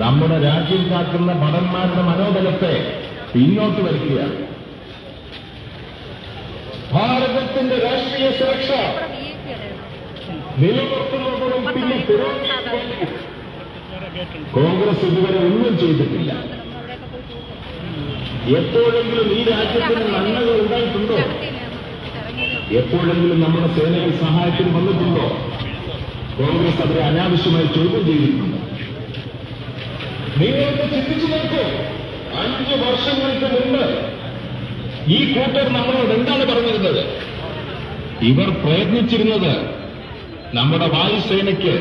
നമ്മുടെ രാജ്യം കാക്കുന്ന ഭടന്മാരുടെ മനോബലത്തെ പിന്നോട്ട് വരിക്കുക ഭാരതത്തിന്റെ രാഷ്ട്രീയ സുരക്ഷ കോൺഗ്രസ് ഇതുവരെ ഒന്നും ചെയ്തിട്ടില്ല. എപ്പോഴെങ്കിലും ഈ രാജ്യത്തിന് നന്മകൾ ഉണ്ടായിട്ടുണ്ടോ? എപ്പോഴെങ്കിലും നമ്മുടെ സേനകൾ സഹായത്തിന് വന്നിട്ടുണ്ടോ? കോൺഗ്രസ് അവരെ അനാവശ്യമായി ചോദ്യം ചെയ്തിട്ടുണ്ട്? നിങ്ങൾക്ക് ചിന്തിച്ചു നോക്കൂ. അഞ്ച് വർഷങ്ങൾക്ക് മുമ്പ് ഈ കൂട്ടർ നമ്മളോട് എന്താണ് പറഞ്ഞിരുന്നത്? ഇവർ പ്രയത്നിച്ചിരുന്നത് നമ്മുടെ വായുസേനയ്ക്ക്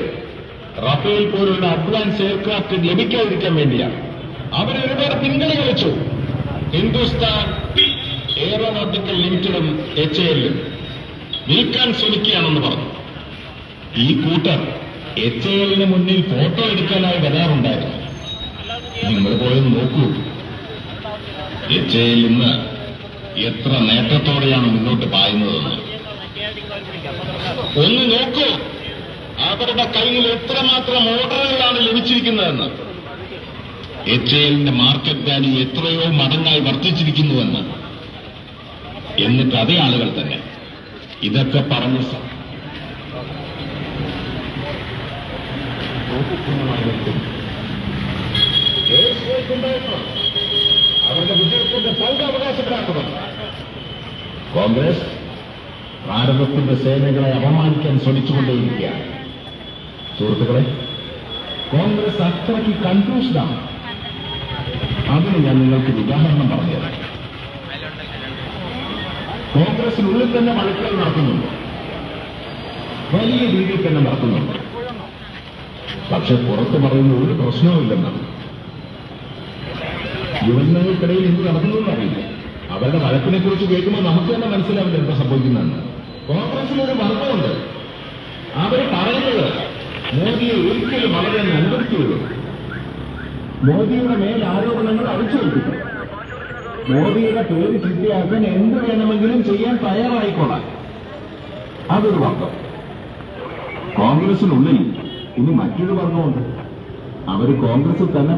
റഫേൽ പോലുള്ള അഡ്വാൻസ് എയർക്രാഫ്റ്റ് ലഭിക്കാതിരിക്കാൻ വേണ്ടിയാണ്. അവർ ഒരുപാട് പിന്തുണ കളിച്ചു ഹിന്ദുസ്ഥാൻ എയറോനോട്ടിക്കൽ ലിമിറ്റഡും എച്ച് എല്ലും വിൽക്കാൻ ശ്രമിക്കുകയാണെന്ന് പറഞ്ഞു. ഈ കൂട്ടർ എച്ച് എല്ലിന് മുന്നിൽ ഫോട്ടോ എടുക്കാനായി വരാറുണ്ടായിരുന്നു. നിങ്ങൾ പോയി നോക്കൂ. എച്ച് എയിൽ ഇന്ന് എത്ര നേട്ടത്തോടെയാണ് മുന്നോട്ട് പായുന്നതെന്ന് ഒന്ന് നോക്കൂ. അവരുടെ കയ്യിൽ എത്രമാത്രം ഓർഡറുകളാണ് ലഭിച്ചിരിക്കുന്നതെന്ന്. എച്ച് എല്ലിന്റെ മാർക്കറ്റ് വാല്യൂ എത്രയോ മടങ്ങായി വർദ്ധിച്ചിരിക്കുന്നുവെന്ന്. എന്നിട്ട് അതേ ആളുകൾ തന്നെ. ഇതൊക്കെ പറഞ്ഞ് അവകാശപ്പെടാത്തത്. കോൺഗ്രസ് ഭാരതത്തിന്റെ സേനകളെ അപമാനിക്കാൻ ശ്രമിച്ചുകൊണ്ടേയിരിക്കുകയാണ്. സുഹൃത്തുക്കളെ കോൺഗ്രസ് അത്രയ്ക്ക് കൺഫ്യൂഷനാണ് അതിന് ഞാൻ നിങ്ങൾക്ക് ഉദാഹരണം പറഞ്ഞുതരാം. കോൺഗ്രസിനുള്ളിൽ തന്നെ മഴക്കൽ നടക്കുന്നുണ്ട് വലിയ രീതിയിൽ തന്നെ നടക്കുന്നുണ്ട് പക്ഷെ പുറത്ത് പറയുന്ന ഒരു പ്രശ്നവുമില്ലെന്നാണ്. യുവജനങ്ങൾക്കിടയിൽ എന്ത് നടക്കുന്നതെന്ന് അറിയില്ല. അവരുടെ വഴക്കിനെ കുറിച്ച് കേൾക്കുമ്പോൾ നമുക്ക് തന്നെ മനസ്സിലാവില്ല എന്താ സംഭവിക്കുന്നതെന്ന്. കോൺഗ്രസിൽ ഒരു വർഗമുണ്ട്. അവർ പറയുന്നത് മോദിയെ ഒരിക്കലും വളരെ അനുവദിക്കുകയുള്ളൂ മോദിയുടെ മേൽ ആരോപണങ്ങൾ അഴിച്ചു കൊടുക്കുന്നു മോദിയുടെ പേര് ചിട്ടയാക്കാൻ എന്ത് വേണമെങ്കിലും ചെയ്യാൻ തയ്യാറായിക്കൊള്ളാം അതൊരു വർഗം. കോൺഗ്രസിനുള്ളിൽ ഇനി മറ്റൊരു വർഗമുണ്ട്. അവർ കോൺഗ്രസിൽ തന്നെ